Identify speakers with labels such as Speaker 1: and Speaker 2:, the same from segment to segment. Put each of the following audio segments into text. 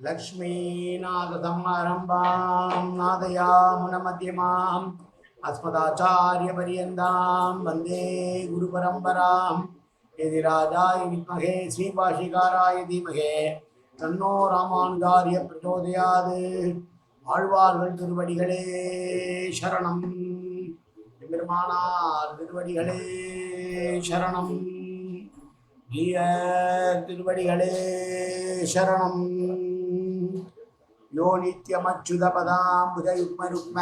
Speaker 1: लक्ष्मीनाथसमारम्भां नादयामुनमध्यमाम् अस्मदाचार्यपर्यन्तां वन्दे गुरुपरम्परां यदि राजाय विद्महे श्रीभाषिकाराय धीमहे தன்னோ ராமானுஜாரிய பிரச்சோதயாது ஆழ்வார்கள் திருவடிகளே சரணம் பெருமானார் திருவடிகளே சரணம் ஜீய திருவடிகளே சரணம் யோ நித்யமச்சுதபதாம்புஜயுக்மருக்ம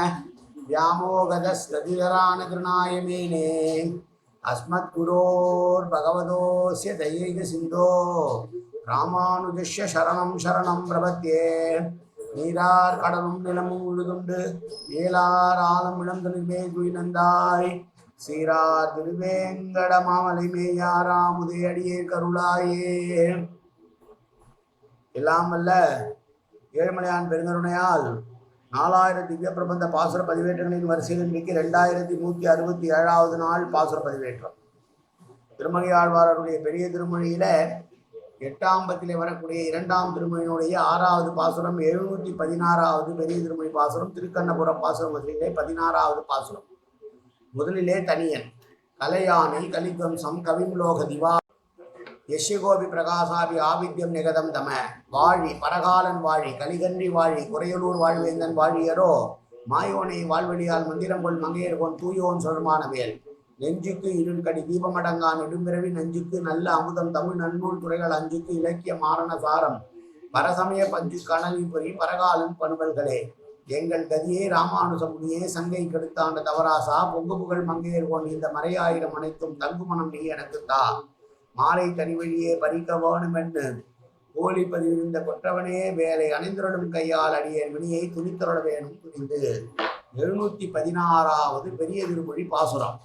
Speaker 1: व्यामोगदस्ततिधरानकृणाय मेने अस्मद्गुरोर्भगवतोऽस्य दयैक सिन्धो ராமானுஜஸ்ய சரணம் சரணம் பிரபத்தியே நீரார் கடலும் நிலமும் உழுதுண்டு ஏலார் ஆலம் இளந்தொழில் மேல் நந்தாய் சீரார் திருவேங்கட மாமலை மேயாராமுதே அடியே கருளாயே எல்லாம் வல்ல ஏழுமலையான் பெருங்கருணையால் நாலாயிரம் திவ்ய பிரபந்த பாசுர பதிவேற்றங்களின் வரிசையில் இன்றைக்கு ரெண்டாயிரத்தி நூற்றி அறுபத்தி ஏழாவது நாள் பாசுர பதிவேற்றம். திருமணியாழ்வாரருடைய பெரிய திருமொழியில எட்டாம் பத்திலே வரக்கூடிய இரண்டாம் திருமொழியினுடைய ஆறாவது பாசுரம் எழுநூற்றி பதினாறாவது பெரிய திருமொழி பாசுரம் திருக்கண்ணபுரம் பாசுரம் முதலிலே பதினாறாவது பாசுரம். முதலிலே தனியன் கலையானை கலித்வம்சம் கவிம்லோக திவா யஷ்யகோபி பிரகாசாபி ஆவித்யம் நிகதம் தம. வாழி பரகாலன் வாழி கலிகன்றி வாழி குறையலூர் வாழ்வேந்தன் வாழியரோ மாயோனை வாழ்வழியால் மந்திரம் கொள் மங்கையர்கோன் தூயோன் சொல்மான வேல் நெஞ்சுக்கு இருள்கடி தீபமடங்கான் நெடும்பிறவி நெஞ்சுக்கு நல்ல அமுதம் தமிழ் நன்னூல் துறைகள் அஞ்சுக்கு இலக்கிய மாரண சாரம். பரசமய பஞ்சு கணலின் பொறி பரகாலன் பணுவல்களே. எங்கள் கதியே ராமானுசமுனியே சங்கை கெடுத்தாண்ட தவராசா பொங்கு புகழ் மங்கையர் இந்த மறையாயிரம் அனைத்தும் தங்குமணம் நீ எனக்கு தா. மாலை தனி வழியே பறிக்க வேணும் என்று கோழி பதிவிருந்த கொற்றவனே வேலை அணிந்துரடும் கையால் அடியேன் வினியை துணித்தருள வேணும் துணிந்து. எழுநூத்தி பதினாறாவது பெரிய திருமொழி பாசுரம்.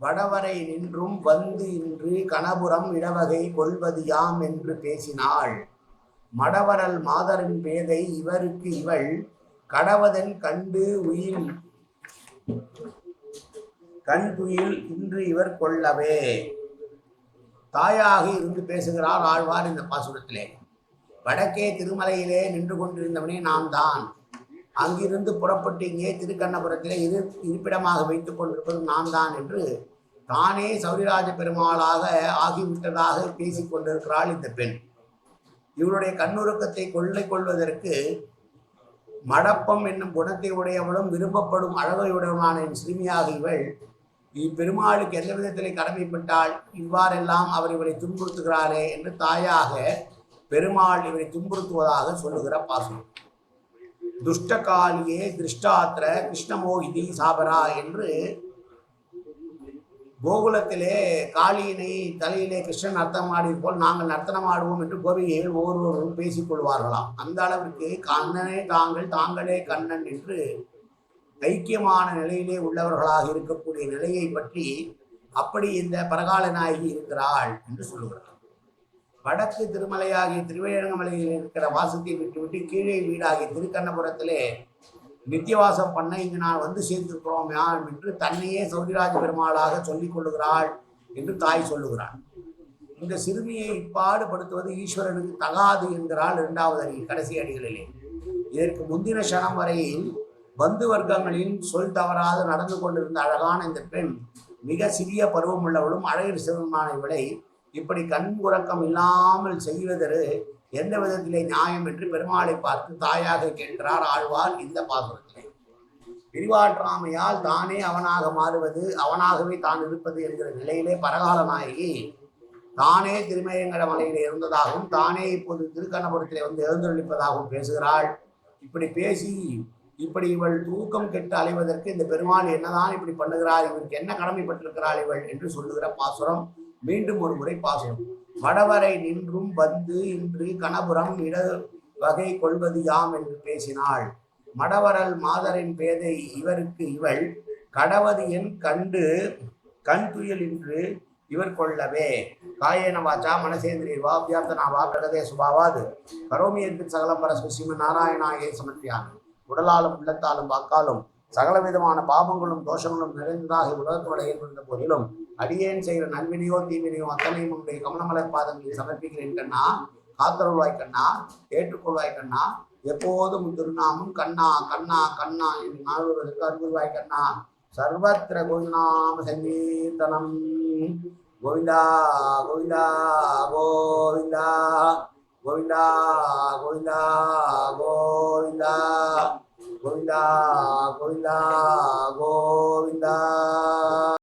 Speaker 1: வடவரை நின்றும் வந்து இன்று கணபுரம் இடவகை கொள்வது யாம் என்று பேசினாள். மடவரல் மாதரின் பேதை இவருக்கு இவள் கடவதன் கண்டு உயிர் கண்புயில் இன்று இவர் கொள்ளவே. தாயாக இருந்து பேசுகிறார் ஆழ்வார் இந்த பாசுரத்திலே. வடக்கே திருமலையிலே நின்று கொண்டிருந்தவனே நான் தான் அங்கிருந்து புறப்பட்டு இங்கே திருக்கண்ணபுரத்திலே இரு இருப்பிடமாக வைத்துக் கொண்டிருப்பது நான் தான் என்று தானே சௌரிராஜ பெருமாளாக ஆகிவிட்டதாக பேசிக் கொண்டிருக்கிறாள் இந்த பெண். இவருடைய கண்ணுறக்கத்தை கொள்ளை கொள்வதற்கு மடப்பம் என்னும் குணத்தை உடையவளும் விரும்பப்படும் அழகையுடையவளான என் சிறுமியாக இவள் இப்பெருமாளுக்கு எந்த விதத்திலே கடமைப்பட்டால் இவ்வாறெல்லாம் அவர் இவரை துன்புறுத்துகிறாரே என்று தாயாக பெருமாள் இவரை துன்புறுத்துவதாக சொல்லுகிற பாசனம் துஷ்டகாலியே திருஷ்டாத்திர கிருஷ்ணமோகிதி சாபரா என்று கோகுலத்திலே காளியினை தலையிலே கிருஷ்ணன் நர்த்தனம் ஆடியது போல் நாங்கள் நர்த்தனம் ஆடுவோம் என்று கோபிகைகள் ஒவ்வொருவரும் பேசிக் கொள்வார்களாம் அந்த அளவிற்கு கண்ணனே தாங்கள் தாங்களே கண்ணன் என்று ஐக்கியமான நிலையிலே உள்ளவர்களாக இருக்கக்கூடிய நிலையை பற்றி அப்படி இந்த பரகால நாயகி இருக்கிறாள் என்று சொல்லுகிறார் வடக்கு திருமலையாகிய திருவேழங்கமலையில் இருக்கிற வாசத்தை விட்டுவிட்டு கீழே வீடாகிய திருக்கண்ணபுரத்திலே நித்தியவாசம் பண்ண இங்கு நான் வந்து சேர்ந்திருக்கிறோம் யாம் என்று தன்னையே சௌரிராஜ பெருமாளாக சொல்லிக் கொள்ளுகிறாள் என்று தாய் சொல்லுகிறாள். இந்த சிறுமியை இப்பாடுபடுத்துவது ஈஸ்வரனுக்கு தகாது என்கிறாள் இரண்டாவது அடி கடைசி அடிகளிலே. இதற்கு முந்தின சனம் வரையில் பந்து வர்க்கங்களின் சொல் தவறாது நடந்து கொண்டிருந்த அழகான இந்த பெண் மிக சிறிய பருவம் உள்ளவளும் அழகிற சிவமான இவளை இப்படி கண் உறக்கம் இல்லாமல் செய்வதற்கு எந்த விதத்திலே நியாயம் என்று பெருமாளை பார்த்து தாயாக கேட்கிறார் ஆழ்வார் இந்த பாசுரத்திலே. பிரிவாற்றாமையால் தானே அவனாக மாறுவது அவனாகவே தான் இருப்பது என்கிற நிலையிலே பரகால நாயகி தானே திருமயங்கட மலையிலே இருந்ததாகவும் தானே இப்போது திருக்கண்ணபுரத்திலே வந்து எழுந்தொழிப்பதாகவும் பேசுகிறாள். இப்படி பேசி இப்படி இவள் தூக்கம் கெட்டு அலைவதற்கு இந்த பெருமாள் என்னதான் இப்படி பண்ணுகிறாள் இவருக்கு என்ன கடமைப்பட்டிருக்கிறாள் இவள்? என்று சொல்லுகிற பாசுரம் மீண்டும் ஒரு முறை பாசுரம். வடவரை நின்றும் வந்து இன்று கணபுரம் இட வகை கொள்வது யாம் என்று பேசினாள். மடவரல் மாதரின் பேதை இவருக்கு இவள் கடவது என் கண்டு கண் துயில் என்று இவர் கொள்ளவே. காயேன வாச்சா மனசேந்திரி வா வியாப்தனா வா பிரகதே சுபாவாது கரோமியற்கு சகலம் பரஸ்ம ஸ்ரீமன் நாராயணாயே சமர்ப்பியான் உடலாலும் உள்ளத்தாலும் வாக்காலும் சகல விதமான பாபங்களும் தோஷங்களும் நிறைந்ததாக உலகத்தோட ஏற்படுத்த போதிலும் அடியேன் செய்கிற நல்வினையோ தீவினையோ அத்தனையும் உன்னுடைய கமலமலர் பாதங்களில் சமர்ப்பிக்கிறேன் கண்ணா. காத்தருள்வாய் கண்ணா. ஏற்றுக்கொள்வாய் கண்ணா. எப்போதும் திருநாமும் கண்ணா கண்ணா கண்ணா என்று நாடுவதற்கு அருள்வாய் கண்ணா. சர்வத்திர கோவிநாம சங்கீர்த்தனம். Govinda Govinda Govinda. Go in da, go in da, go in da, go in Govinda, go in Govinda, go in Govinda.